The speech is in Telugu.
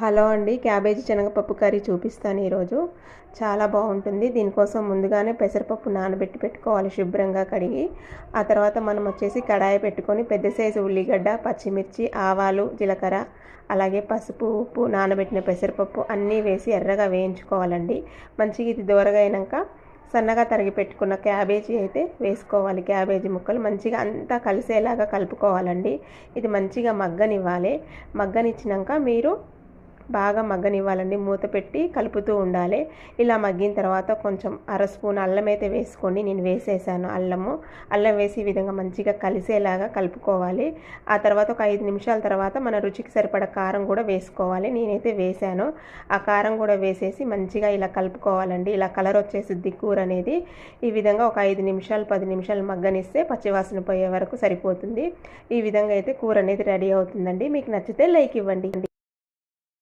హలో అండి క్యాబేజీ శనగపప్పు కర్రీ చూపిస్తాను ఈరోజు. చాలా బాగుంటుంది. దీనికోసం ముందుగానే పెసరపప్పు నానబెట్టి పెట్టుకోవాలి శుభ్రంగా కడిగి. ఆ తర్వాత మనం వచ్చేసి కడాయి పెట్టుకొని పెద్ద సైజు ఉల్లిగడ్డ పచ్చిమిర్చి ఆవాలు జీలకర్ర అలాగే పసుపు ఉప్పు నానబెట్టిన పెసరపప్పు అన్నీ వేసి ఎర్రగా వేయించుకోవాలండి. మంచిగా ఇది దూరగా అయినాక సన్నగా తరిగి పెట్టుకున్న క్యాబేజీ అయితే వేసుకోవాలి. క్యాబేజీ ముక్కలు మంచిగా అంతా కలిసేలాగా కలుపుకోవాలండి. ఇది మంచిగా మగ్గనివ్వాలి. మగ్గనిచ్చినాక మీరు బాగా మగ్గనివ్వాలండి. మూత పెట్టి కలుపుతూ ఉండాలి. ఇలా మగ్గిన తర్వాత కొంచెం అర స్పూన్ అల్లం అయితే వేసుకోండి. నేను వేసేసాను అల్లము. అల్లం వేసి ఈ విధంగా మంచిగా కలిసేలాగా కలుపుకోవాలి. ఆ తర్వాత ఒక ఐదు నిమిషాల తర్వాత మన రుచికి సరిపడ కారం కూడా వేసుకోవాలి. నేనైతే వేసాను. ఆ కారం కూడా వేసేసి మంచిగా ఇలా కలుపుకోవాలండి. ఇలా కలర్ వచ్చేసిద్ది కూర అనేది. ఈ విధంగా ఒక ఐదు నిమిషాలు పది నిమిషాలు మగ్గనిస్తే పచ్చివాసన పోయే వరకు సరిపోతుంది. ఈ విధంగా అయితే కూర అనేది రెడీ అవుతుందండి. మీకు నచ్చితే లైక్ ఇవ్వండి.